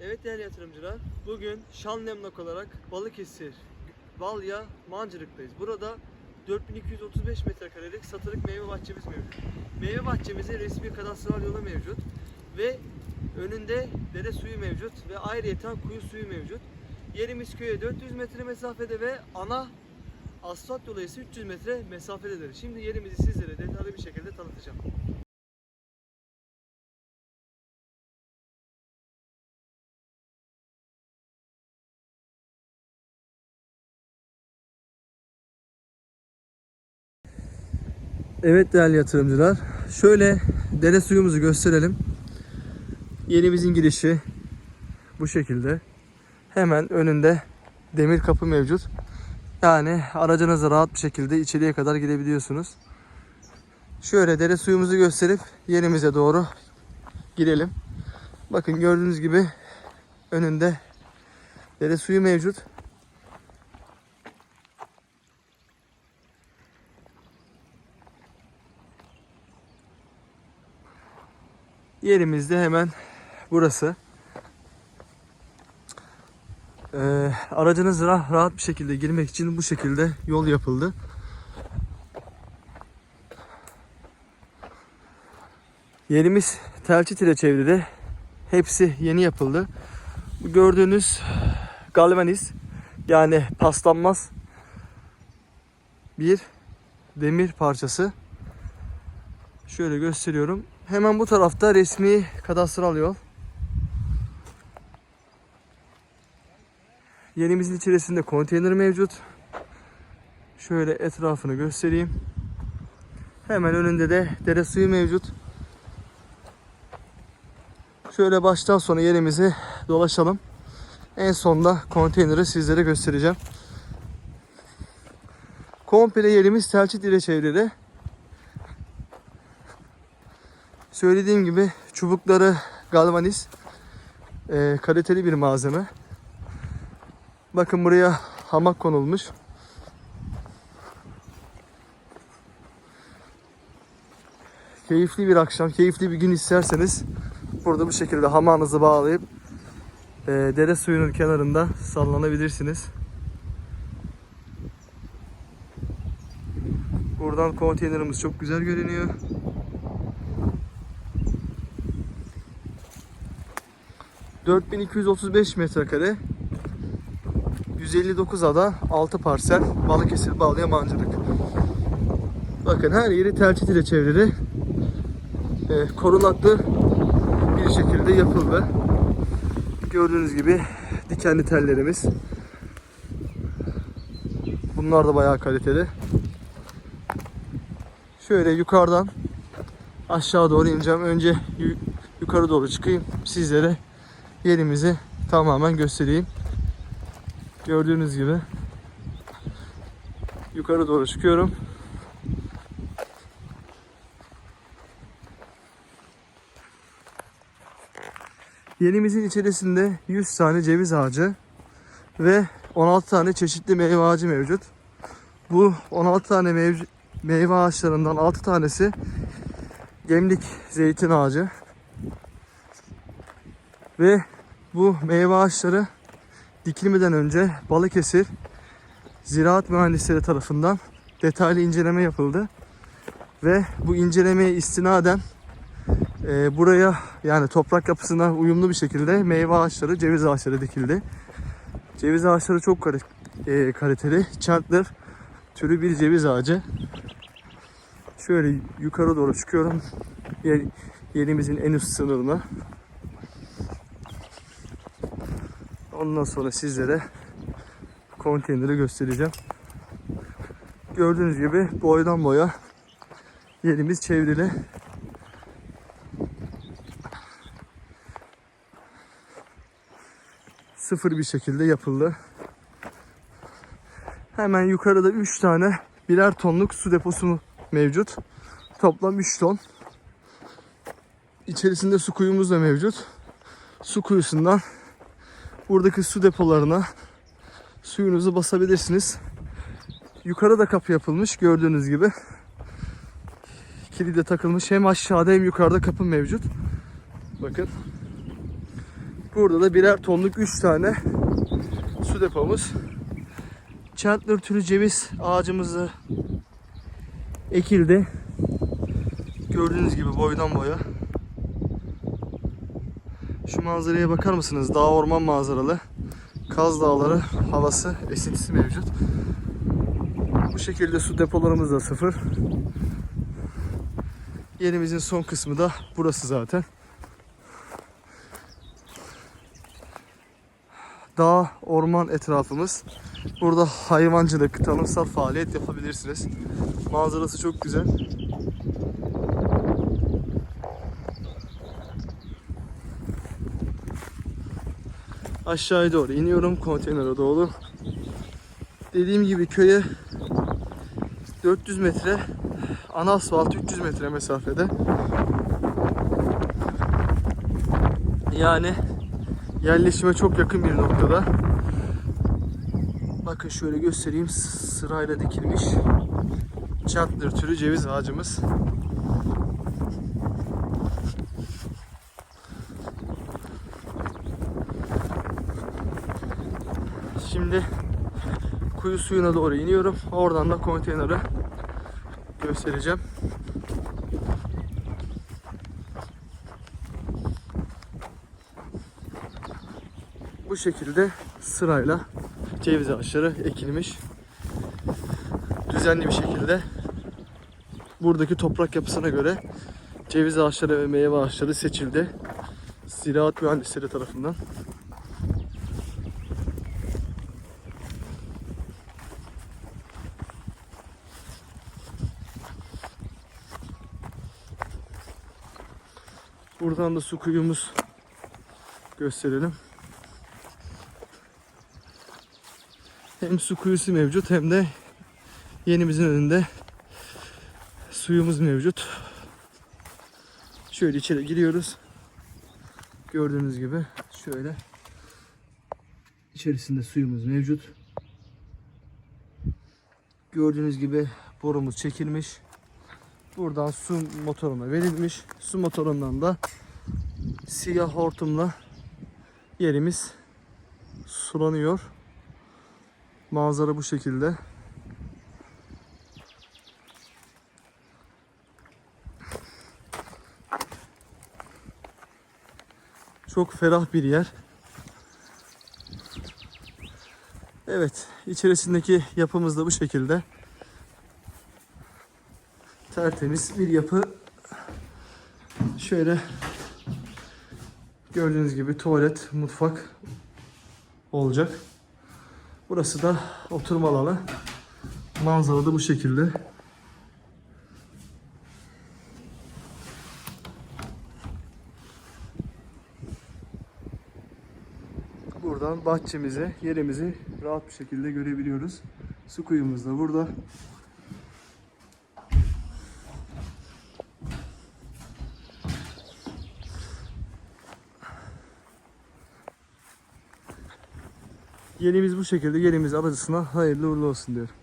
Evet değerli yatırımcılar, bugün Şanlemlak olarak Balıkesir, Balya, Mancırık'tayız. Burada 4235 metrekarelik satılık meyve bahçemiz mevcut. Meyve bahçemizin resmi kadastral yolu mevcut ve önünde dere suyu mevcut ve ayrıyeten kuyu suyu mevcut. Yerimiz köye 400 metre mesafede ve ana asfalt ise 300 metre mesafededir. Şimdi yerimizi sizlere detaylı bir şekilde tanıtacağım. Evet değerli yatırımcılar, şöyle dere suyumuzu gösterelim. Yerimizin girişi bu şekilde. Hemen önünde demir kapı mevcut. Yani aracınızla rahat bir şekilde içeriye kadar girebiliyorsunuz. Şöyle dere suyumuzu gösterip yerimize doğru girelim. Bakın gördüğünüz gibi önünde dere suyu mevcut. Yerimiz de hemen burası. Ee, aracınız rah- rahat bir şekilde girmek için bu şekilde yol yapıldı. Yerimiz telçit ile çevrili. Hepsi yeni yapıldı. Bu gördüğünüz galvaniz yani paslanmaz bir demir parçası. Şöyle gösteriyorum. Hemen bu tarafta resmi kadastral yol. Yerimizin içerisinde konteyner mevcut. Şöyle etrafını göstereyim. Hemen önünde de dere suyu mevcut. Şöyle baştan sona yerimizi dolaşalım. En sonda konteyneri sizlere göstereceğim. Komple yerimiz telçit ile çevrili. Söylediğim gibi çubukları galvaniz e, kaliteli bir malzeme. Bakın buraya hamak konulmuş. Keyifli bir akşam, keyifli bir gün isterseniz burada bu şekilde hamağınızı bağlayıp e, dere suyunun kenarında sallanabilirsiniz. Buradan konteynerimiz çok güzel görünüyor. ...4235 metrekare... ...159 ada... ...6 parsel... ...Balıkesir Balya Mancılık. Bakın her yeri telçit ile çevrili... e, ...korunaklı... ...bir şekilde yapıldı. Gördüğünüz gibi... ...dikenli tellerimiz... ...bunlar da bayağı kaliteli. Şöyle yukarıdan... ...aşağı doğru ineceğim. Önce yu- yukarı doğru çıkayım... ...sizlere yerimizi tamamen göstereyim. Gördüğünüz gibi yukarı doğru çıkıyorum. Yerimizin içerisinde 100 tane ceviz ağacı ve 16 tane çeşitli meyve ağacı mevcut. Bu 16 tane mevc- meyve ağaçlarından 6 tanesi gemlik zeytin ağacı. Ve bu meyve ağaçları dikilmeden önce Balıkesir Ziraat Mühendisleri tarafından detaylı inceleme yapıldı. Ve bu incelemeye istinaden e, buraya yani toprak yapısına uyumlu bir şekilde meyve ağaçları, ceviz ağaçları dikildi. Ceviz ağaçları çok e, kaliteli. Chandler türü bir ceviz ağacı. Şöyle yukarı doğru çıkıyorum. Yer, yerimizin en üst sınırına. Ondan sonra sizlere konteyneri göstereceğim. Gördüğünüz gibi boydan boya yerimiz çevrili. Sıfır bir şekilde yapıldı. Hemen yukarıda 3 tane birer tonluk su deposu mevcut. Toplam 3 ton. İçerisinde su kuyumuz da mevcut. Su kuyusundan buradaki su depolarına suyunuzu basabilirsiniz. Yukarıda kapı yapılmış gördüğünüz gibi. Kilide takılmış hem aşağıda hem yukarıda kapı mevcut. Bakın. Burada da birer tonluk 3 tane su depomuz. Chandler türü ceviz ağacımızı ekildi. Gördüğünüz gibi boydan boya. Şu manzaraya bakar mısınız? Dağ orman manzaralı. Kaz Dağları havası, esintisi mevcut. Bu şekilde su depolarımız da sıfır. Yerimizin son kısmı da burası zaten. Dağ, orman etrafımız. Burada hayvancılık, tarımsal faaliyet yapabilirsiniz. Manzarası çok güzel. Aşağıya doğru iniyorum konteynere doğru. Dediğim gibi köye 400 metre, ana asfalt 300 metre mesafede. Yani yerleşime çok yakın bir noktada. Bakın şöyle göstereyim sırayla dikilmiş Chandler türü ceviz ağacımız. Şimdi kuyu suyuna doğru iniyorum. Oradan da konteyneri göstereceğim. Bu şekilde sırayla ceviz ağaçları ekilmiş. Düzenli bir şekilde buradaki toprak yapısına göre ceviz ağaçları ve meyve ağaçları seçildi. Ziraat mühendisleri tarafından. Buradan da su kuyumuz gösterelim. Hem su kuyusu mevcut hem de yenimizin önünde suyumuz mevcut. Şöyle içeri giriyoruz. Gördüğünüz gibi şöyle içerisinde suyumuz mevcut. Gördüğünüz gibi borumuz çekilmiş. Buradan su motoruna verilmiş. Su motorundan da siyah hortumla yerimiz sulanıyor. Manzara bu şekilde. Çok ferah bir yer. Evet, içerisindeki yapımız da bu şekilde. Tertemiz bir yapı. Şöyle gördüğünüz gibi tuvalet, mutfak olacak. Burası da oturma alanı. Manzara da bu şekilde. Buradan bahçemizi, yerimizi rahat bir şekilde görebiliyoruz. Su kuyumuz da burada. Yerimiz bu şekilde. Yerimiz alıcısına hayırlı uğurlu olsun diyorum.